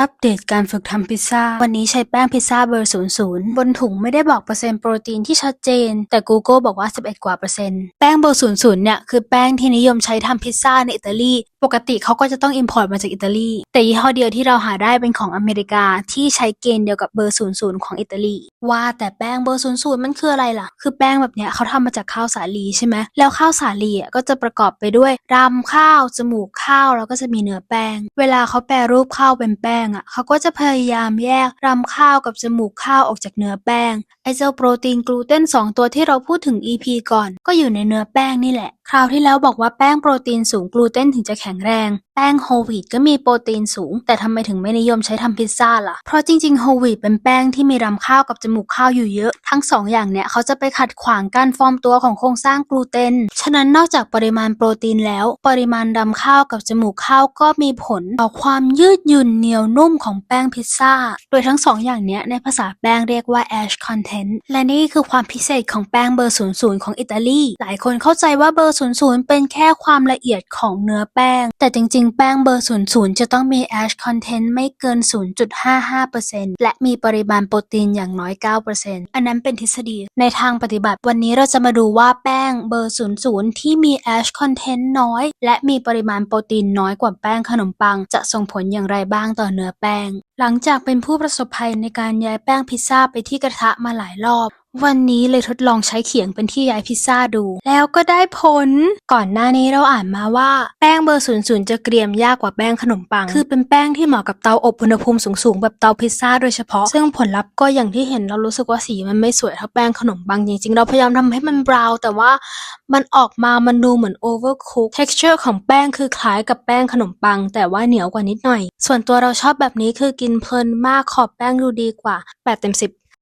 อัปเดตการฝึกทำพิซซ่า วันนี้ใช้แป้งพิซซ่าเบอร์ 00 บนถุงไม่ได้บอกเปอร์เซ็นต์โปรตีนที่ชัดเจน แต่ Google บอกว่า 11 กว่าเปอร์เซ็นต์ แป้งเบอร์ 00 เนี่ย คือแป้งที่นิยมใช้ทำพิซซ่าในอิตาลี ปกติเขาก็จะต้องอิมพอร์ตมาจากอิตาลี แต่ยี่ห้อเดียวที่เราหาได้เป็นของอเมริกาที่ใช้เกณฑ์เดียวกับเบอร์00ของอิตาลี ว่าแต่แป้งเบอร์00มันคืออะไรล่ะ คือแป้งแบบเนี้ยเขาทำมาจากข้าวสาลีใช่ไหมแล้วข้าวสาลีอะก็จะประกอบไปด้วยรำข้าว จมูกข้าวแล้วก็จะมีเนื้อแป้ง เวลาเขาแปรรูปข้าวเป็นแป้งอะเขาก็จะพยายามแยกรำข้าวกับจมูกข้าวออกจากเนื้อแป้งไอเจ้าโปรตีนกลูเตน2 ตัวที่เราพูดถึง EP ก่อน ก็อยู่ในเนื้อแป้งนี่แหละ คราวที่แล้วบอกว่าแป้งโปรตีนสูงกลูเตนถึงจะแข็งแรง แป้งโฮลวีตก็มีโปรตีนสูง แต่ทำไมถึงไม่นิยมใช้ทำพิซซ่าล่ะ เพราะจริงๆโฮลวีตเป็นแป้งที่มีรำข้าวกับจมูกข้าวอยู่เยอะ ทั้งสองอย่างเนี่ยเขาจะไปขัดขวางการฟอร์มตัวของโครงสร้างกลูเตน ฉะนั้นนอกจากปริมาณโปรตีนแล้ว ปริมาณรำข้าวกับจมูกข้าวก็มีผลต่อความยืดหยุ่นเหนียวนุ่มของแป้งพิซซ่า โดยทั้งสองอย่างเนี้ยในภาษาแป้งเรียกว่า ash content และนี่คือความพิเศษของแป้งเบอร์ 00 ของอิตาลี หลายคนเข้าใจว่าเบอร์ 00 เป็นแค่ความละเอียดของเนื้อแป้งแต่จริงๆ แป้งเบอร์ 00 จะต้องมี ash content ไม่เกิน 0.55%และมีปริมาณโปรตีนอย่างน้อย 9%อันนั้นเป็นทฤษฎี ในทางปฏิบัติวันนี้เราจะมาดูว่าแป้งเบอร์ 00 ที่มี ash content น้อย และมีปริมาณโปรตีนน้อยกว่าแป้งขนมปัง จะส่งผลอย่างไรบ้างต่อเนื้อแป้งหลังจากเป็นผู้ประสบภัยในการย้ายแป้งพิซซ่าไปที่กระทะมาหลายรอบ วันนี้เลยทดลองใช้เขียงเป็นที่ย้ายพิซซ่าดู แล้วก็ได้ผล ก่อนหน้านี้เราอ่านมาว่า แป้งเบอร์ 00 จะเกรียมยากกว่าแป้งขนมปัง คือเป็นแป้งที่เหมาะกับเตาอบอุณหภูมิสูงๆ แบบเตาพิซซ่าโดยเฉพาะ ซึ่งผลลัพธ์ก็อย่างที่เห็นเรารู้สึกว่าสีมันไม่สวยเท่าแป้งขนมปังจริงๆ เราพยายามทำให้มันบราวน์แต่ว่ามันออกมามันดูเหมือน overcook texture ของแป้งคือคล้ายกับแป้งขนมปัง แต่ว่าเหนียวกว่านิดหน่อย ส่วนตัวเราชอบแบบนี้คือกินเพลินมาก ขอบแป้งดูดีกว่า8เต็ม10